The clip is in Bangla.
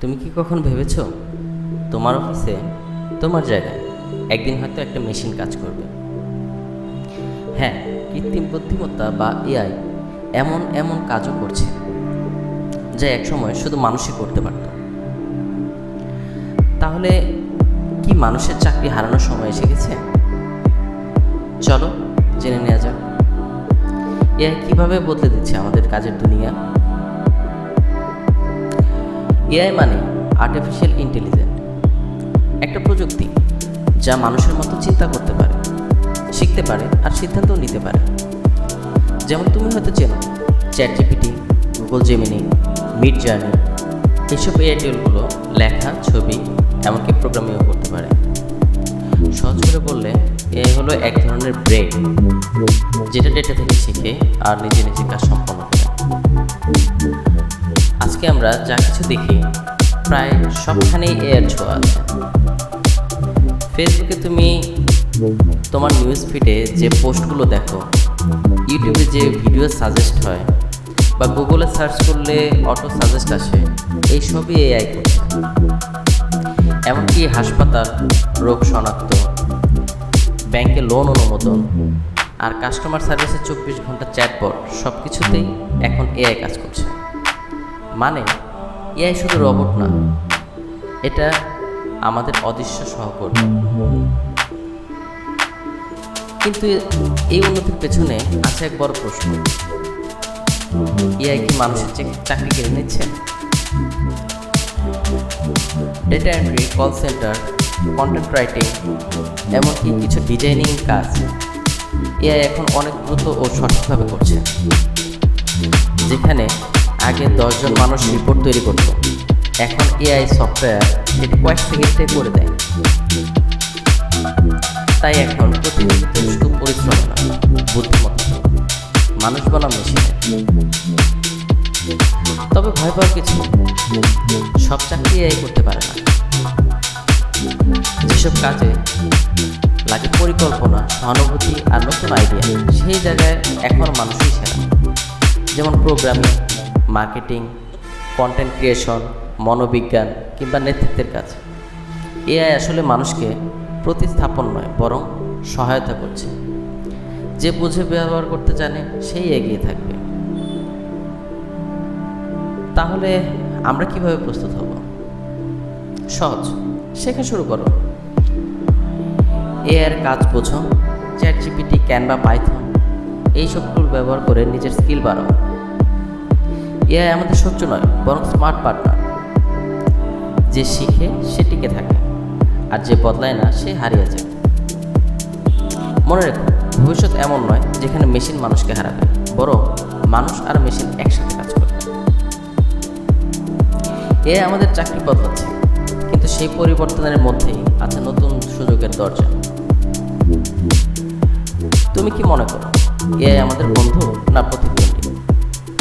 তুমি কি কখন ভেবেছ? তোমার অফিসে, তোমার জায়গায় একদিন হয়তো একটা মেশিন কাজ করবে। হ্যাঁ কৃত্রিম বুদ্ধিমত্তা বা এআই এমন এমন কাজও করছে, যা একসময় শুধু মানুষই করতে পারত। তাহলে কি মানুষের চাকরি হারানোর সময় এসে গেছে? চলো, জেনে নেওয়া যাক। এআই কীভাবে বদলে দিচ্ছে আমাদের কাজের দুনিয়া? এআই মানে আর্টিফিশিয়াল ইন্টেলিজেন্ট একটা প্রযুক্তি যা মানুষের মতো চিন্তা করতে পারে, শিখতে পারে আর সিদ্ধান্তও নিতে পারে। যেমন তুমি হয়তো চেনো chat GPT Google Gemini Midjourney এইসব এআই টুলগুলো লেখা, ছবি, এমনকি প্রোগ্রামিংও করতে পারে। সহজ করে বললে এআই হলো এক ধরনের ব্রেন যেটা ডেটা থেকে শিখে আর নিজে নিজে কাজ সম্পন্ন করে। আজকে আমরা যা কিছু দেখি, প্রায় সবখানেই এর ছোঁয়া আছে। ফেসবুকে তুমি তোমার নিউজ ফিডে যে পোস্টগুলো দেখো ইউটিউবে যে ভিডিও সাজেস্ট হয়, বা গুগলে সার্চ করলে অটো সাজেস্ট আসে, এই সবই এআই করছে। এমনকি হাসপাতাল, রোগ শনাক্ত, ব্যাংকে লোন অনুমোদন, আর কাস্টমার সার্ভিসের চব্বিশ ঘণ্টা চ্যাটবট সব কিছুতেই এখন এআই কাজ করছে। মানে এআই শুধু রোবট না এটা আমাদের অদৃশ্য সহকর্মী। কিন্তু এই উন্নতির পেছনে আছে এক বড় প্রশ্ন। এআই কি মানুষের চাক- চাকরি কেড়ে নিচ্ছে? Data entry call centre content writing এমনকি কিছু ডিজাইনিং কাজ, এআই এখন অনেক দ্রুত ও সঠিকভাবে করছে। যেখানে আগে দশজন মানুষ রিপোর্ট তৈরি করত। এখন এআই সফটওয়্যার এটি কয়েক সেকেন্ডে করে দেয়। তাই এখন প্রতিযোগিতা শুধু পরিশ্রম না, বুদ্ধিমত্তা। মানুষ বলা মেশিনে। তবে ভয় পাওয়ার কিছু। সব চাকরি এআই করতে পারে না। যেসব কাজে লাগে পরিকল্পনা, সহানুভূতি আর নতুন আইডিয়া সেই জায়গায় এখন মানুষই সেরা। যেমন প্রোগ্রামিং মার্কেটিং কন্টেন্ট ক্রিয়েশন মনোবিজ্ঞান কিংবা নেতৃত্বের কাজ। এআই আসলে মানুষকে প্রতিস্থাপন নয়, বরং সহায়তা করছে। যে বুঝে ব্যবহার করতে জানে, সেই এগিয়ে থাকবে। তাহলে আমরা কীভাবে প্রস্তুত হব? সহজ, শেখা শুরু করো। এআইয়ের কাজ বোঝো চ্যাট জিপিটি ক্যানভা, পাইথন, এইসব টুল ব্যবহার করে নিজের স্কিল বাড়াও। এআই আমাদের শত্রু নয়, বরং স্মার্ট পার্টনার যে শিখে, সে টিকে থাকে, আর যে বদলায় না, সে হারিয়ে যায়। মনে রেখো, ভবিষ্যৎ এমন নয় যেখানে মেশিন মানুষকে হারাবে, বরং মানুষ আর মেশিন একসাথে কাজ করবে। এ আমাদের চাকরি বদলাচ্ছে, কিন্তু সেই পরিবর্তনের মধ্যেই আছে নতুন সুযোগের দরজা। তুমি কি মনে করো, এ আমাদের বন্ধু না প্রতিদ্বন্দ্বী?